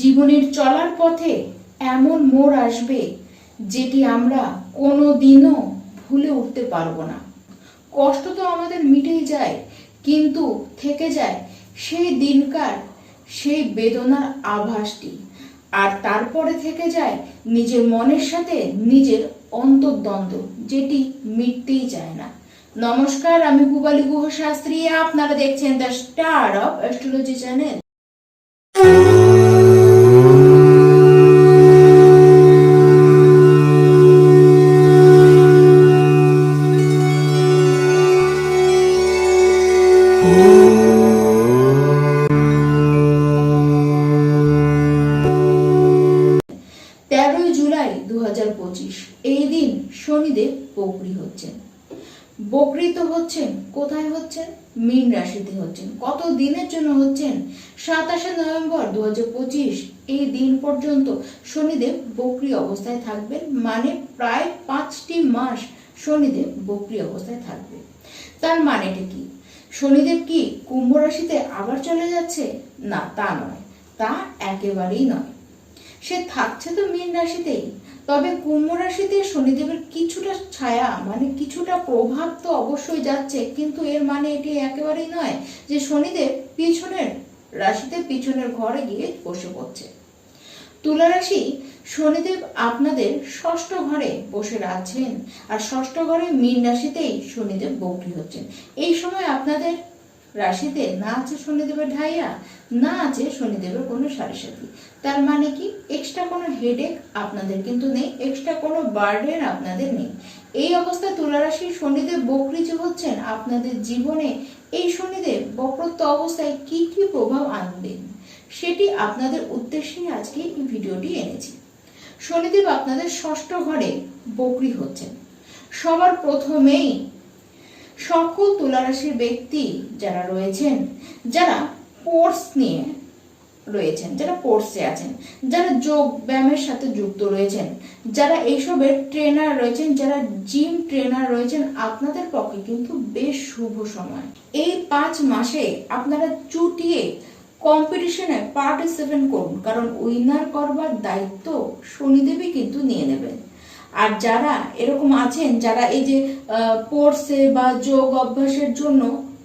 জীবনের চলার পথে এমন মোড় আসবে যেটি আমরা কোনো দিনও ভুলে উঠতে পারব না। কষ্ট তো আমাদের মিটেই যায়, কিন্তু থেকে যায় সেই দিনকার সেই বেদনার আভাসটি। আর তারপরে থেকে যায় নিজের মনের সাথে নিজের অন্তর্দ্বন্দ্ব, যেটি মিটতেই চায় না। নমস্কার, আমি পুবালি গুহ শাস্ত্রী আপনারা দেখছেন the star of astrology channel. Shanidev বকরি হচ্ছেন। বকরি তো হচ্ছেন, কোথায় হচ্ছেন? মীন রাশিতে হচ্ছেন। কত দিনের জন্য হচ্ছেন? সাতাশে নভেম্বর দু এই দিন পর্যন্ত শনিদেব বকরি অবস্থায় থাকবেন মানে প্রায় পাঁচটি মাস শনিদেব বকরি অবস্থায় থাকবে। তার মানেটা কি? শনিদেব কি কুম্ভ রাশিতে আবার চলে যাচ্ছে? না, তা নয়। তা একেবারেই নয়। সে থাকছে তো মীন রাশিতেই। তবে কুম্ভ রাশিতে শনিদেবের কিছুটা ছায়া মানে কিছুটা প্রভাব তো অবশ্যই যাচ্ছে, কিন্তু এর মানে এটি একেবারেই নয় যে শনিদেব পিছনের রাশিতে পিছনের ঘরে গিয়ে বসে পড়ছে। তুলা রাশি, শনিদেব আপনাদের ষষ্ঠ ঘরে বসে আছেন, আর ষষ্ঠ ঘরে মীন রাশিতেই শনিদেব বকরি হচ্ছেন। এই সময় আপনাদের রাশিতে না আছে শনিদেবের ঢাইয়া, না আছে শনিদেবের কোনো সাথী তার মানে কি? এক্সট্রা কোনো হেডেক আপনাদের কিন্তু নেই এক্সট্রা কোনো বার্ডেন আপনাদের নেই। এই অবস্থায় তুলা রাশির শনিদেব বকরিচ হচ্ছেন আপনাদের জীবনে। এই শনিদেব বক্রত্ব অবস্থায় কি কি প্রভাব আনবেন, সেটি আপনাদের উদ্দেশ্যে আজকে এই ভিডিওটি এনেছি। শনিদেব আপনাদের ষষ্ঠ ঘরে বকরি হচ্ছেন। সবার প্রথমেই সকল তুলারাশির ব্যক্তি যারা রয়েছেন, যারা কোর্স নিয়ে রয়েছেন, যারা কোর্সে আছেন, যারা যোগ ব্যায়ামের সাথে যুক্ত রয়েছেন, যারা এইসবের ট্রেনার রয়েছেন, যারা জিম ট্রেনার রয়েছেন, আপনাদের পক্ষে কিন্তু বেশ শুভ সময়। এই পাঁচ মাসে আপনারা চুটিয়ে কম্পিটিশনে পার্টিসিপেট করুন, কারণ উইনার করবার দায়িত্ব শনিদেবী কিন্তু নিয়ে নেবেন। আর যারা এরকম আছেন, যারা এই যে কোর্সে বা যোগ অভ্যাসের জন্য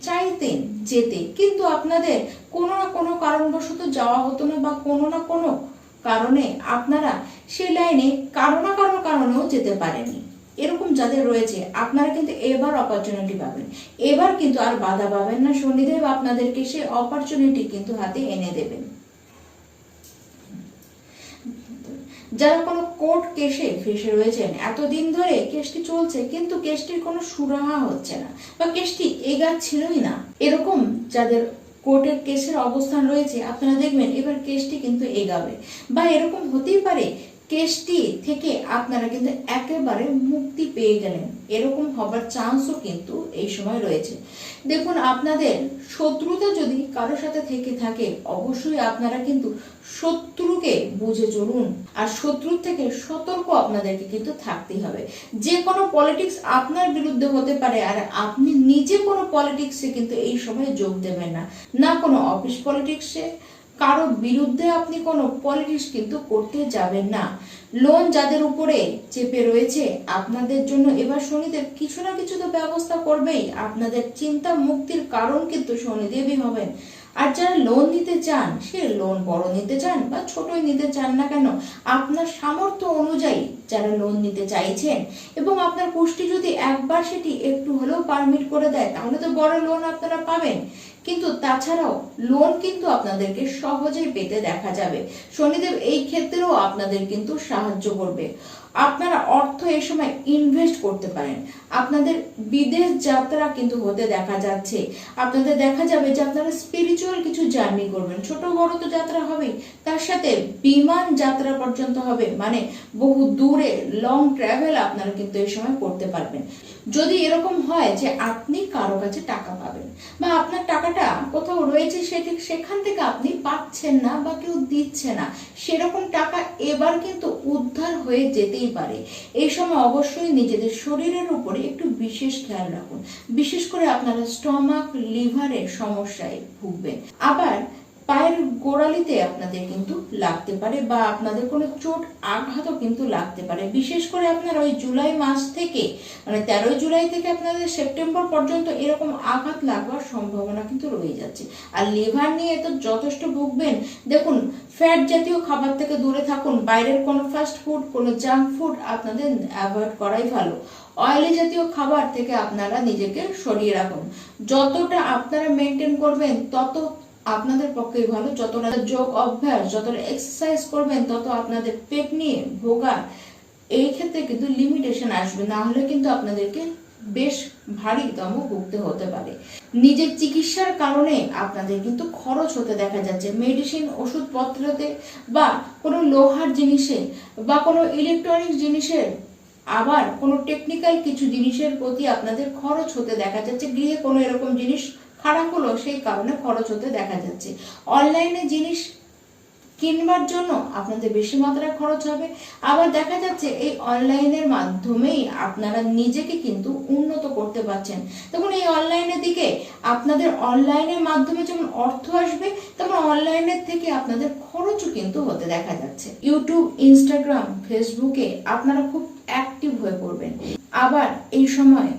চাইতেন যেতে, কিন্তু আপনাদের কোনো না কোনো কারণবশত যাওয়া হতো না বা কোনো না কোনো কারণে আপনারা সেই লাইনে কারও না কারও কারণেও যেতে পারেনি এরকম যাদের রয়েছে, আপনারা কিন্তু এবার অপরচুনিটি পাবেন। এবার কিন্তু আর বাধা পাবেন না। শনিদেব আপনাদেরকে সে অপরচুনিটি কিন্তু হাতে এনে দেবেন। যারা কোনো কোর্ট কেসে ফেসে রয়েছেন, এতদিন ধরে কেসটি চলছে, কিন্তু কেসটির কোনো সুরাহা হচ্ছে না বা কেসটি এগাচ্ছিলই না। এরকম যাদের কোর্টের কেসের অবস্থান রয়েছে, আপনারা দেখবেন এবার কেসটি কিন্তু এগাবে। বা এরকম হতেই পারে কেসটি থেকে আপনারা কিন্তু একেবারে মুক্তি পেয়ে গেলেন। এরকম হবার চান্সও কিন্তু এই সময় রয়েছে। দেখুন, আপনাদের শত্রুতা যদি কারোর সাথে থেকে থাকে, অবশ্যই আপনারা কিন্তু শত্রুকে বুঝে চলুন। আর শত্রুর থেকে সতর্ক আপনাদেরকে কিন্তু থাকতেই হবে। যে কোনো পলিটিক্স আপনার বিরুদ্ধে হতে পারে, আর আপনি নিজে কোনো পলিটিক্সে কিন্তু এই সময় যোগ দেবেন না। না কোনো অফিস পলিটিক্সে কারও বিরুদ্ধে আপনি কোনো পলিটিক্স কিন্তু করতে যাবেন না। লোন যাদের উপরে চেপে রয়েছে, আপনাদের জন্য এবার শনিদেব কিছু না কিছু তো ব্যবস্থা করবেই। আপনাদের চিন্তা মুক্তির কারণ কিন্তু শনিদেবই হবেন। আর যারা লোন নিতে চান, সে লোন বড় নিতে চান বা ছোটই নিতে চান না কেন, আপনার সামর্থ্য অনুযায়ী যারা লোন নিতে চাইছেন এবং আপনার পুষ্টি যদি একবার সেটি একটু হলেও পারমিট করে দেয়, তাহলে তো বড় লোন আপনারা পাবেন। কিন্তু তাছাড়াও লোন কিন্তু আপনাদেরকে সহজেই পেতে দেখা যাবে। শনিদেব এই ক্ষেত্রেও আপনাদের কিন্তু সাহায্য করবে। আপনারা অর্থ এ সময় ইনভেস্ট করতে পারেন। আপনাদের বিদেশ যাত্রা কিন্তু হতে দেখা যাচ্ছে। আপনাদের দেখা যাবে যে আপনারা স্পিরিচুয়াল কিছু জার্নি করবেন। ছোট বড় তো যাত্রা হবেই। তার সাথে বিমান যাত্রা পর্যন্ত হবে। মানে বহু দূরে লং ট্রাভেল আপনারা কিন্তু এই সময় করতে পারবেন। যদি এরকম হয় যে আপনি কারও কাছে টাকা পাবেন, বা আপনার টাকাটা কোথাও রয়েছে সেটি সেখান থেকে আপনি পাচ্ছেন না বা কেউ দিচ্ছে না, সেরকম টাকা এবার কিন্তু উদ্ধার হয়ে যেতেই পারে। এই সময় অবশ্যই নিজেদের শরীরের উপরে একটু বিশেষ খেয়াল রাখুন। বিশেষ করে আপনারা স্টমাক, লিভারের সমস্যায় ভুগবেন। আবার পায়ের গোড়ালিতে আপনাদের কিন্তু লাগতে পারে বা আপনাদের কোনো চোট আঘাতও কিন্তু লাগতে পারে। বিশেষ করে আপনার ওই জুলাই মাস থেকে মানে তেরোই জুলাই থেকে আপনাদের সেপ্টেম্বর পর্যন্ত এরকম আঘাত লাগবার সম্ভাবনা কিন্তু রয়ে যাচ্ছে। আর লিভার নিয়ে তো যথেষ্ট ভুগবেন। দেখুন, ফ্যাট জাতীয় খাবার থেকে দূরে থাকুন, বাইরের কোনো ফাস্ট ফুড, কোনো জাঙ্ক ফুড আপনাদের অ্যাভয়েড করাই ভালো। অয়েলি জাতীয় খাবার থেকে আপনারা নিজেকে সরিয়ে রাখুন। যতটা আপনারা মেনটেন করবেন, তত আপনাদের পক্ষে ভালো, যতটা যোগ অভ্যাস, যতটা এক্সারসাইজ করবেন, তত আপনাদের পেট নিয়ে ভোগা এই ক্ষেত্রে কিন্তু লিমিটেশন আসবে, না হলে কিন্তু আপনাদেরকে বেশ ভারী দম ভুগতে হতে পারে। নিজের চিকিৎসার কারণে আপনাদের কিন্তু খরচ হতে দেখা যাচ্ছে। মেডিসিন ওষুধপত্রতে বা কোনো লোহার জিনিসে বা কোনো ইলেকট্রনিক জিনিসের, আবার কোনো টেকনিক্যাল কিছু জিনিসের প্রতি আপনাদের খরচ হতে দেখা যাচ্ছে। গৃহে কোনো এরকম জিনিস খারাপ হলো সেই কারণে খরচ হতে দেখা যাচ্ছে। অনলাইনে জিনিস কিনবার জন্য আপনাদের বেশি মাত্রায় খরচ হবে। আবার দেখা যাচ্ছে এই অনলাইনের মাধ্যমেই আপনারা নিজেকে কিন্তু উন্নত করতে পারছেন। তখন এই অনলাইনের দিকে আপনাদের অনলাইনের মাধ্যমে যেমন অর্থ আসবে, তেমন অনলাইনের থেকে আপনাদের খরচও কিন্তু হতে দেখা যাচ্ছে। ইউটিউব, ইনস্টাগ্রাম, ফেসবুকে আপনারা খুব অ্যাক্টিভ হয়ে পড়বেন। আবার এই সময়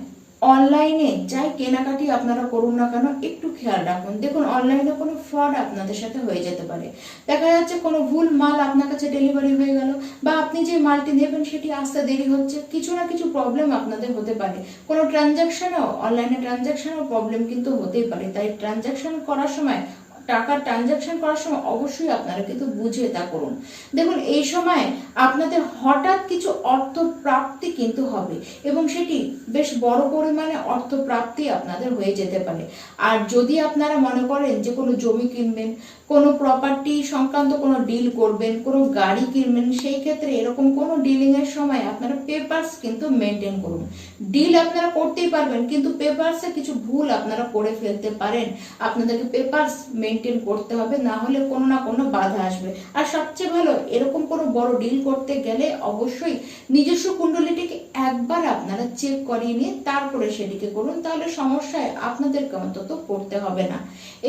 অনলাইনে যাই কেনাকাটি আপনারা করুন না কেন, একটু খেয়াল রাখুন। দেখুন অনলাইনে কোনো ফ্রড আপনাদের সাথে হয়ে যেতে পারে। দেখা যাচ্ছে কোনো ভুল মাল আপনার কাছে ডেলিভারি হয়ে গেল, বা আপনি যে মালটি নেবেন সেটি আসতে দেরি হচ্ছে, কিছু না কিছু প্রবলেম আপনাদের হতে পারে। কোনো ট্রানজ্যাকশানেও অনলাইনে ট্রানজ্যাকশনেও প্রবলেম কিন্তু হতেই পারে। তাই ট্রানজ্যাকশন করার সময় টাকা ট্রানজাকশন করার সময় অবশ্যই আপনারা কিন্তু বুঝে তা করুন। দেখুন, এই সময় আপনাদের হঠাৎ কিছু অর্থ প্রাপ্তি কিন্তু হবে এবং সেটি বেশ বড় পরিমাণে অর্থ প্রাপ্তি আপনাদের হয়ে যেতে পারে। আর যদি আপনারা মনে করেন যে কোনো জমি কিনবেন কোনো প্রপার্টি সংক্রান্ত কোনো ডিল করবেন, কোনো গাড়ি কিনবেন, সেই ক্ষেত্রে এরকম কোনো ডিলিংয়ের সময় আপনারা পেপার্স কিন্তু মেনটেন করুন। ডিল আপনারা করতেই পারবেন, কিন্তু পেপারসে কিছু ভুল আপনারা করে ফেলতে পারেন। আপনাদেরকে পেপার্স মেনটেন করতে হবে, না হলে কোনো না কোনো বাধা আসবে। আর সবচেয়ে ভালো, এরকম কোনো বড় ডিল করতে গেলে অবশ্যই নিজস্ব কুণ্ডলিটিকে একবার আপনারা চেক করিয়ে নিয়ে তারপরে সেটিকে করুন, তাহলে সমস্যায় আপনাদেরকে অন্তত পড়তে হবে না।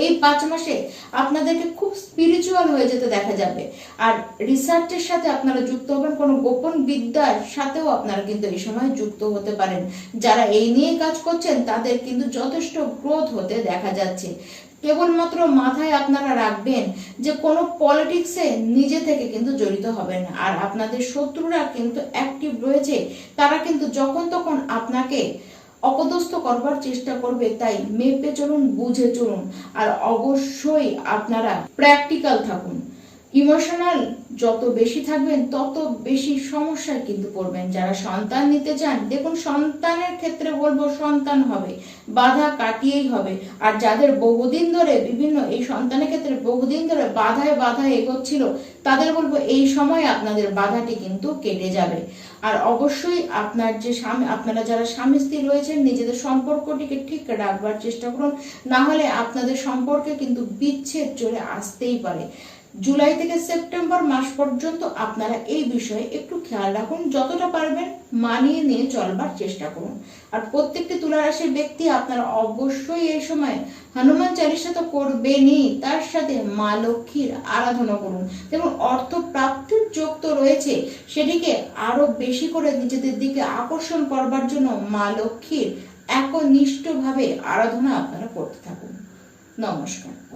এই পাঁচ মাসে আপনাদেরকে খুব স্পিরিচুয়াল হয়ে যেতে দেখা যাবে। আর রিসার্চের সাথে আপনারা যুক্ত হবেন, কোনো গোপন বিদ্যার সাথেও আপনারা কিন্তু এই সময় যুক্ত হতে পারেন। যারা এই নিয়ে কাজ করছেন, তাদের কিন্তু যথেষ্ট গ্রোথ হতে দেখা যাচ্ছে। কেবলমাত্র মাথায় আপনারা রাখবেন যে কোনো পলিটিক্সে নিজে থেকে কিন্তু জড়িত হবেন আর আপনাদের শত্রুরা কিন্তু অ্যাক্টিভ রয়েছে, তারা কিন্তু যখন তখন আপনাকে অপদস্থ করবার চেষ্টা করবে, তাই মেপে চলুন, বুঝে চলুন, আর অবশ্যই আপনারা প্র্যাকটিক্যাল থাকুন। ইমোশনাল যত বেশি থাকবেন, তত বেশি সমস্যায় কিন্তু পড়বেন। যারা সন্তান নিতে চান, দেখুন সন্তানের ক্ষেত্রে বলব সন্তান হবে, বাধা কাটিয়েই হবে। আর যাদের বহুদিন ধরে বিভিন্ন, এই সন্তানের ক্ষেত্রে বহুদিন ধরে বাধায় বাধায় এগোচ্ছিল, তাদের বলব এই সময় আপনাদের বাধাটি কিন্তু কেটে যাবে। আর অবশ্যই আপনার যে স্বামী, আপনারা যারা স্বামী স্ত্রী রয়েছেন, নিজেদের সম্পর্কটিকে ঠিক রাখবার চেষ্টা করুন। না হলে আপনাদের সম্পর্কে কিন্তু বিচ্ছেদ চলে আসতেই পারে। জুলাই থেকে সেপ্টেম্বর মাস পর্যন্ত আপনারা এই বিষয়ে একটু খেয়াল রাখুন, যতটা পারবেন মানিয়ে নিয়ে চলবার চেষ্টা করুন। আর প্রত্যেকটি তুলা রাশির ব্যক্তি আপনারা অবশ্যই এই সময় হনুমান চালিশা তো করবেনই, তার সাথে মা লক্ষ্মীর আরাধনা করুন। এবং অর্থ প্রাপ্তির যোগ তো রয়েছে, সেটিকে আরও বেশি করে নিজেদের দিকে আকর্ষণ করবার জন্য মা লক্ষ্মীর একনিষ্ঠভাবে আরাধনা আপনারা করতে থাকুন। নমস্কার।